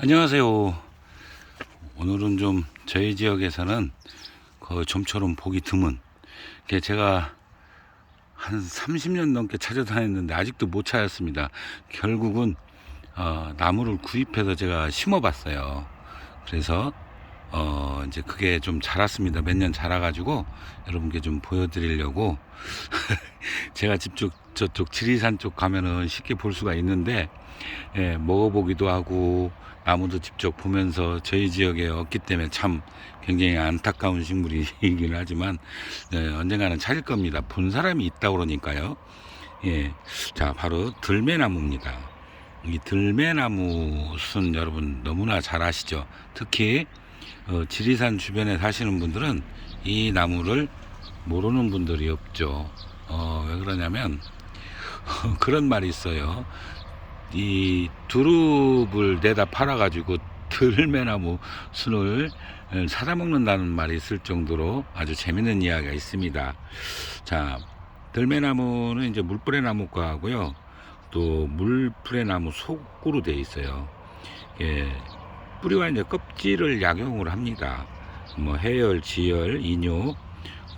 안녕하세요. 오늘은 좀 저희 지역에서는 그 좀처럼 보기 드문 게 제가 한 30년 넘게 찾아다녔는데 아직도 못 찾았습니다. 결국은 어, 나무를 구입해서 제가 심어봤어요. 그래서 어, 이제 그게 좀 자랐습니다. 몇 년 자라가지고 여러분께 좀 보여드리려고 제가 집쪽 저쪽 지리산 쪽 가면은 쉽게 볼 수가 있는데 예, 먹어보기도 하고 나무도 직접 보면서 저희 지역에 없기 때문에 참 굉장히 안타까운 식물이긴 하지만 예, 언젠가는 찾을 겁니다. 본 사람이 있다 그러니까요. 예, 자 바로 들매나무입니다. 이 들매나무 순 여러분 너무나 잘 아시죠? 특히 어, 지리산 주변에 사시는 분들은 이 나무를 모르는 분들이 없죠. 어, 왜 그러냐면 그런 말이 있어요. 이 두릅을 내다 팔아가지고 들매나무 순을 사다 먹는다는 말이 있을 정도로 아주 재밌는 이야기가 있습니다. 자, 들매나무는 이제 물뿌레 나무과 하고요. 또 물뿌레 나무 속으로 되어 있어요. 예, 뿌리와 이제 껍질을 약용을 합니다. 뭐 해열, 지열, 이뇨,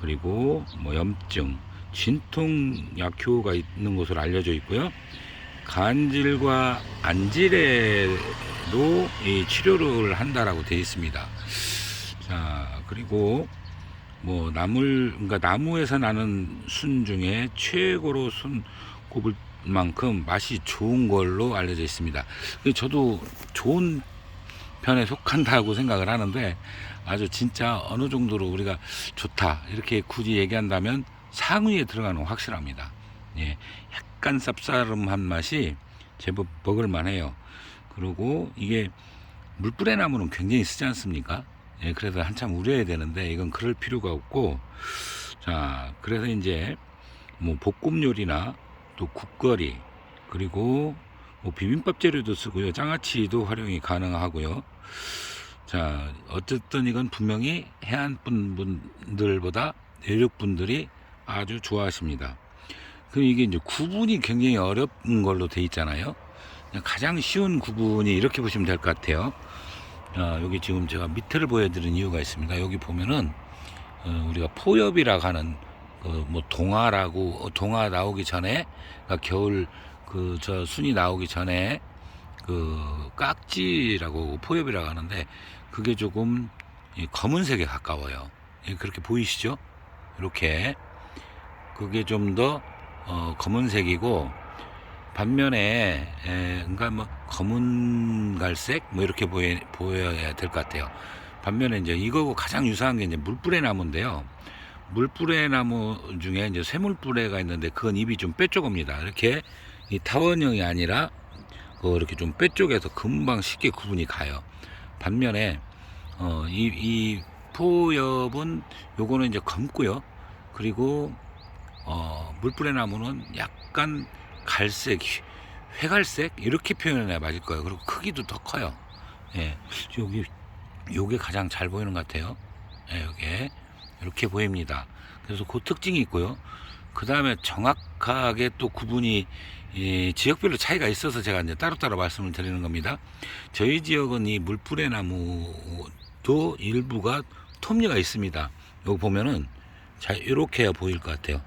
그리고 뭐 염증, 진통 약효가 있는 것으로 알려져 있고요. 간질과 안질에도 이 치료를 한다라고 되어 있습니다. 자, 그리고 뭐 나물 그러니까 나무에서 나는 순 중에 최고로 순 꼽을 만큼 맛이 좋은 걸로 알려져 있습니다. 저도 좋은 편에 속한다고 생각을 하는데 아주 진짜 어느 정도로 우리가 좋다 이렇게 굳이 얘기한다면 상위에 들어가는 건 확실합니다. 예, 약간 쌉싸름한 맛이 제법 먹을만 해요. 그리고 이게 물뿌레 나무는 굉장히 쓰지 않습니까? 예, 그래서 한참 우려야 되는데 이건 그럴 필요가 없고 자 그래서 이제 뭐 볶음 요리나 또 국거리 그리고 뭐 비빔밥 재료도 쓰고요 장아찌도 활용이 가능하고요 자 어쨌든 이건 분명히 해안 분들보다 내륙 분들이 아주 좋아하십니다 그 이게 이제 구분이 굉장히 어려운 걸로 돼 있잖아요 가장 쉬운 구분이 이렇게 보시면 될 것 같아요 아, 여기 지금 제가 밑에를 보여드린 이유가 있습니다. 여기 보면은 어, 우리가 포엽이라고 하는 그 뭐 동화라고 어, 동화 나오기 전에 그러니까 겨울 그 저 순이 나오기 전에 그 깍지라고 포엽이라고 하는데 그게 조금 이 검은색에 가까워요. 예, 그렇게 보이시죠? 이렇게 그게 좀 더 어, 검은색이고 반면에 에, 그러니까 뭐 검은 갈색 뭐 이렇게 보여, 보여야 될 것 같아요. 반면에 이제 이거고 가장 유사한 게 이제 물뿌레 나무인데요. 물뿌레 나무 중에 이제 쇠물뿌레가 있는데 그건 입이 좀 빼쪽입니다. 이렇게 이 타원형이 아니라 그 이렇게 좀 빼쪽에서 금방 쉽게 구분이 가요. 반면에 어, 이, 이 포엽은 요거는 이제 검고요. 그리고 어, 물뿌레 나무는 약간 갈색, 회갈색 이렇게 표현해야 맞을 거예요. 그리고 크기도 더 커요. 예, 여기 요게 가장 잘 보이는 것 같아요. 예, 요게 이렇게 보입니다. 그래서 그 특징이 있고요. 그 다음에 정확하게 또 구분이 이 지역별로 차이가 있어서 제가 이제 따로따로 말씀을 드리는 겁니다. 저희 지역은 이 물뿌레 나무도 일부가 톱니가 있습니다. 여기 보면은 자 이렇게 보일 것 같아요.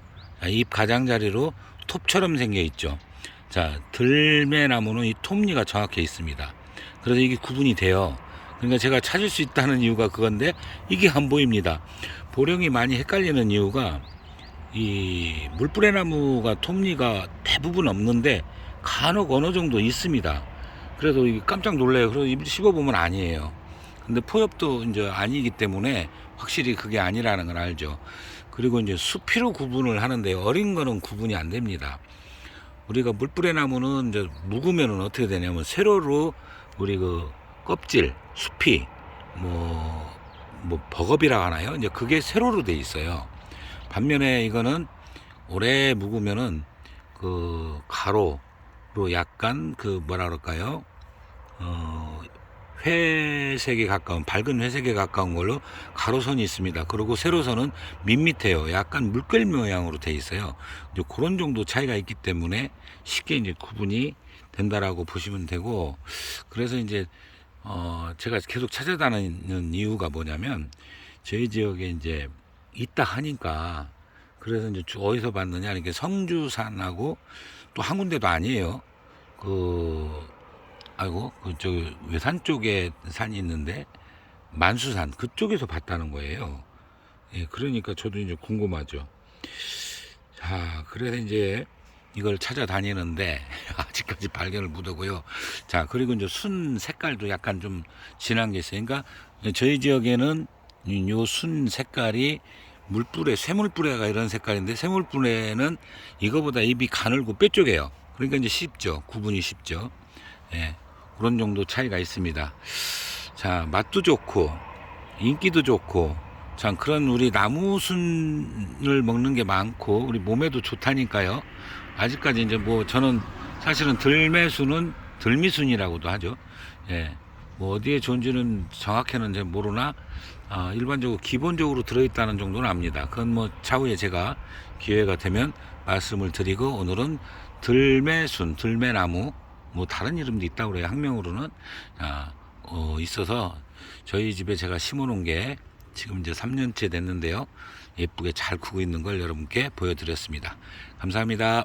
자, 잎 가장자리로 톱처럼 생겨 있죠. 자, 들매나무는 이 톱니가 정확해 있습니다. 그래서 이게 구분이 돼요. 그러니까 제가 찾을 수 있다는 이유가 그건데 이게 안 보입니다. 보령이 많이 헷갈리는 이유가 이 물뿌레 나무가 톱니가 대부분 없는데 간혹 어느 정도 있습니다. 이게 깜짝 놀래요. 그래서 씹어보면 아니에요. 근데 포엽도 이제 아니기 때문에 확실히 그게 아니라는 걸 알죠. 그리고 이제 수피로 구분을 하는데 어린 거는 구분이 안 됩니다. 우리가 물뿌레 나무는 이제 묵으면은 어떻게 되냐면 세로로 우리 그 껍질, 수피, 뭐, 뭐 버겁이라고 하나요? 이제 그게 세로로 돼 있어요. 반면에 이거는 오래 묵으면은 그 가로로 약간 그 뭐라 그럴까요? 어, 회색에 가까운 밝은 회색에 가까운 걸로 가로선이 있습니다. 그리고 세로선은 밋밋해요. 약간 물결 모양으로 돼 있어요. 이제 그런 정도 차이가 있기 때문에 쉽게 이제 구분이 된다라고 보시면 되고 그래서 이제 어, 제가 계속 찾아다니는 이유가 뭐냐면 저희 지역에 이제 있다 하니까 그래서 이제 주- 어디서 봤느냐 이렇게 성주산하고 또 한 군데도 아니에요. 그 아이고 그저 외산 쪽에 산이 있는데 만수산 그쪽에서 봤다는 거예요. 예, 그러니까 저도 이제 궁금하죠. 자, 그래서 이제 이걸 찾아다니는데 아직까지 발견을 못하고요. 자, 그리고 이제 순 색깔도 약간 좀 진한 게 있어요. 그러니까 저희 지역에는 요 순 색깔이 물뿌레, 쇠물뿌레가 이런 색깔인데 쇠물뿌레는 이거보다 입이 가늘고 뾰족해요. 그러니까 이제 쉽죠. 구분이 쉽죠. 예, 그런 정도 차이가 있습니다. 자, 맛도 좋고 인기도 좋고 참 그런 우리 나무순을 먹는 게 많고 우리 몸에도 좋다니까요. 아직까지 이제 뭐 저는 사실은 들매순은 들미순이라고도 하죠. 예. 뭐 어디에 좋은지는 정확히는 이제 모르나 아, 일반적으로 기본적으로 들어있다는 정도는 압니다. 그건 뭐 차후에 제가 기회가 되면 말씀을 드리고 오늘은 들매순, 들매나무 뭐 다른 이름도 있다고 그래요. 학명으로는 아, 어, 있어서 저희 집에 제가 심어놓은 게 지금 이제 3년째 됐는데요. 예쁘게 잘 크고 있는 걸 여러분께 보여드렸습니다. 감사합니다.